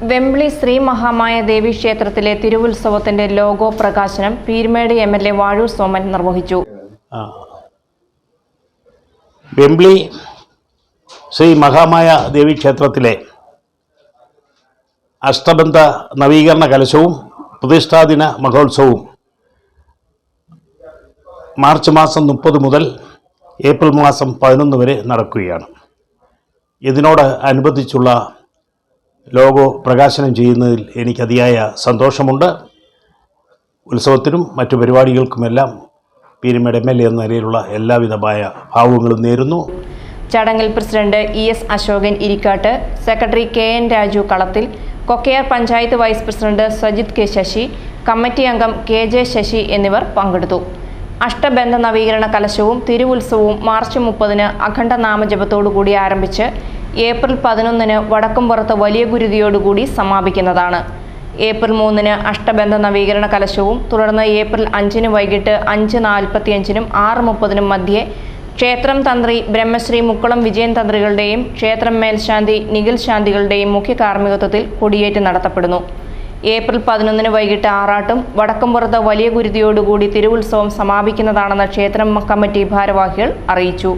വെമ്പിളി ശ്രീ മഹാമായ ദേവി ക്ഷേത്രത്തിലെ തിരുവുത്സവത്തിന്റെ ലോഗോ പ്രകാശനം Peerumedu M L A Vazhoor Soman നിർവഹിച്ചു. വെംബ്ലി ശ്രീ മഹാമായ ദേവി ക്ഷേത്രത്തിലെ അഷ്ടബന്ധ നവീകരണ കലശവും പ്രതിഷ്ഠാദിന മഹോത്സവവും മാർച്ച് മാസം മുപ്പത് മുതൽ ഏപ്രിൽ മാസം പതിനൊന്ന് വരെ നടക്കുകയാണ്. ഇതിനോട് അനുബന്ധിച്ചുള്ള ലോഗോ പ്രകാശനം ചെയ്യുന്നതിൽ എനിക്ക് അതിയായ സന്തോഷമുണ്ട്. ഉത്സവത്തിനും മറ്റു പരിപാടികൾക്കുമെല്ലാം പീരുമേട് എം എൽ എ എന്ന നിലയിലുള്ള എല്ലാവിധമായ ഭാവങ്ങളും നേരുന്നു. ചടങ്ങിൽ president E S Asokan Irikkattu secretary K N Raju Kalathil Kokkayar panchayat vice president Sajith K Sasi committee അംഗം കെ ജെ ശശി എന്നിവർ പങ്കെടുത്തു. അഷ്ടബന്ധ നവീകരണ കലശവും തിരുവുത്സവവും മാർച്ച് മുപ്പതിന് അഖണ്ഡ നാമജപത്തോടുകൂടി ആരംഭിച്ച് ഏപ്രിൽ പതിനൊന്നിന് വടക്കുംപുറത്ത് വലിയ ഗുരുതിയോടുകൂടി സമാപിക്കുന്നതാണ്. ഏപ്രിൽ മൂന്നിന് അഷ്ടബന്ധ നവീകരണ കലശവും തുടർന്ന് ഏപ്രിൽ അഞ്ചിന് വൈകിട്ട് അഞ്ച് നാൽപ്പത്തിയഞ്ചിനും ആറ് മുപ്പതിനും മധ്യേ ക്ഷേത്രം തന്ത്രി ബ്രഹ്മശ്രീ മുക്കുളം വിജയൻ തന്ത്രികളുടെയും ക്ഷേത്രം മേൽശാന്തി നിഖിൽ ശാന്തികളുടെയും മുഖ്യ കാർമ്മികത്വത്തിൽ കൊടിയേറ്റ് നടത്തപ്പെടുന്നു. ഏപ്രിൽ പതിനൊന്നിന് വൈകിട്ട് ആറാട്ടും വടക്കുംപുറത്ത് വലിയ ഗുരുതിയോടുകൂടി തിരുവുത്സവം സമാപിക്കുന്നതാണെന്ന് ക്ഷേത്രം കമ്മിറ്റി ഭാരവാഹികൾ അറിയിച്ചു.